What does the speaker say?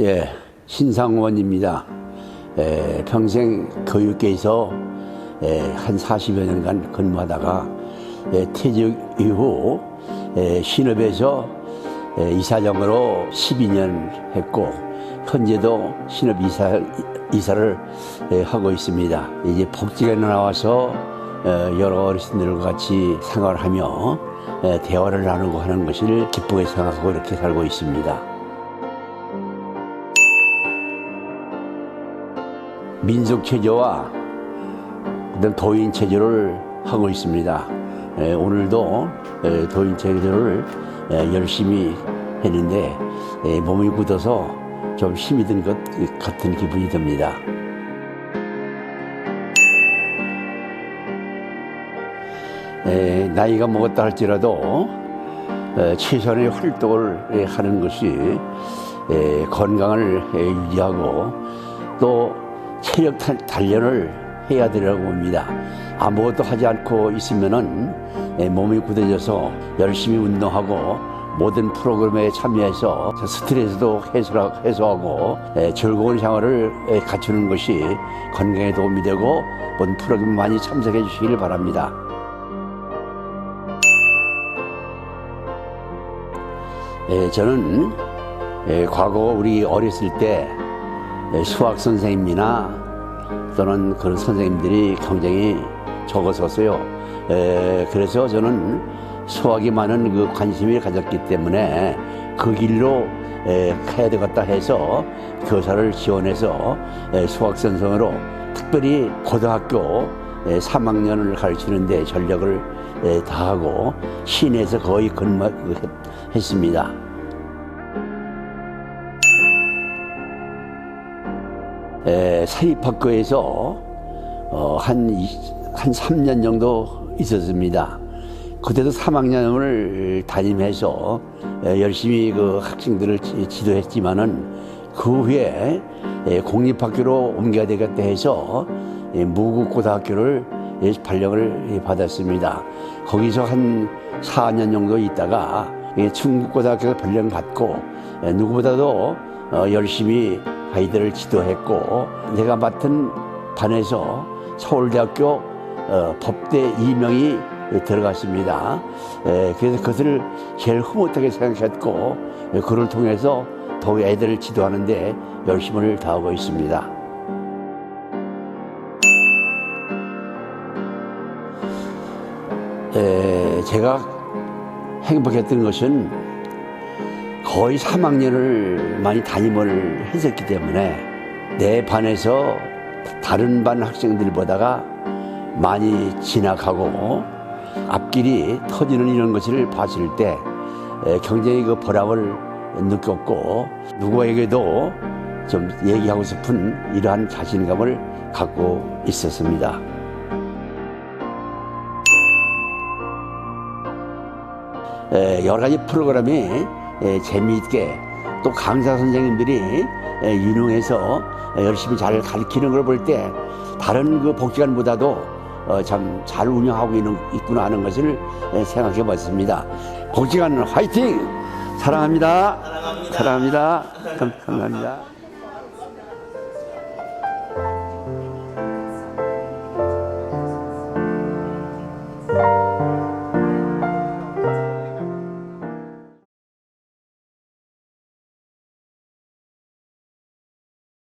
예, 신상원입니다. 에, 평생 교육계에서 에, 한 40여 년간 근무하다가 에, 퇴직 이후 에, 신업에서 에, 이사장으로 12년 했고 현재도 신업 이사, 이사를 에, 하고 있습니다. 이제 복지관에 나와서 어, 여러 어르신들과 같이 생활하며 에, 대화를 나누고 하는 것을 기쁘게 생각하고 이렇게 살고 있습니다. 민속 체조와 어떤 도인 체조를 하고 있습니다. 에, 오늘도 에, 도인 체조를 에, 열심히 했는데 에, 몸이 굳어서 좀 힘이 든 것 같은 기분이 듭니다. 에, 나이가 먹었다 할지라도 에, 최선의 활동을 하는 것이 에, 건강을 에, 유지하고 또 체력 단- 단련을 해야 되라고 봅니다. 아무것도 하지 않고 있으면은 에, 몸이 굳어져서 열심히 운동하고 모든 프로그램에 참여해서 스트레스도 해소하고 에, 즐거운 생활을 에, 갖추는 것이 건강에 도움이 되고 모든 프로그램 많이 참석해 주시길 바랍니다. 에, 저는 에, 과거 우리 어렸을 때 에, 수학 선생님이나 또는 그런 선생님들이 굉장히 적었었어요. 에, 그래서 저는 수학이 많은 그 관심을 가졌기 때문에 그 길로 에, 가야 되겠다 해서 교사를 지원해서 에, 수학 선생으로 특별히 고등학교 에, 3학년을 가르치는데 전력을 에, 다하고 시내에서 거의 근무했습니다. 사립학교에서 어, 한, 이- 한 3년 정도 있었습니다. 그때도 3학년을 담임해서 에, 열심히 그 학생들을 지- 지도했지만은 그 후에 에, 공립학교로 옮겨야 되겠다 해서 에, 무국고등학교를 예, 발령을 받았습니다. 거기서 한 4년 정도 있다가 예, 충북고등학교 발령 받고 예, 누구보다도 어, 열심히 아이들을 지도했고 내가 맡은 반에서 서울대학교 어, 법대 2명이 들어갔습니다. 에, 그래서 그것을 제일 흐뭇하게 생각했고 에, 그를 통해서 더욱 애들을 지도하는데 열심을 다하고 있습니다. 에, 제가 행복했던 것은 거의 3학년을 많이 담임을 했었기 때문에 내 반에서 다른 반 학생들보다가 많이 진학하고 앞길이 터지는 이런 것을 봤을 때 에, 굉장히 그 보람을 느꼈고 누구에게도 좀 얘기하고 싶은 이러한 자신감을 갖고 있었습니다. 에, 여러 가지 프로그램이 에, 재미있게 또 강사 선생님들이 에, 유능해서 에, 열심히 잘 가르치는 걸 볼 때 다른 그 복지관보다도 어, 참잘 운영하고 있는, 있구나 하는 것을 에, 생각해 봤습니다. 복지관 화이팅! 사랑합니다. 사랑합니다. 사랑합니다. 감- 감사합니다.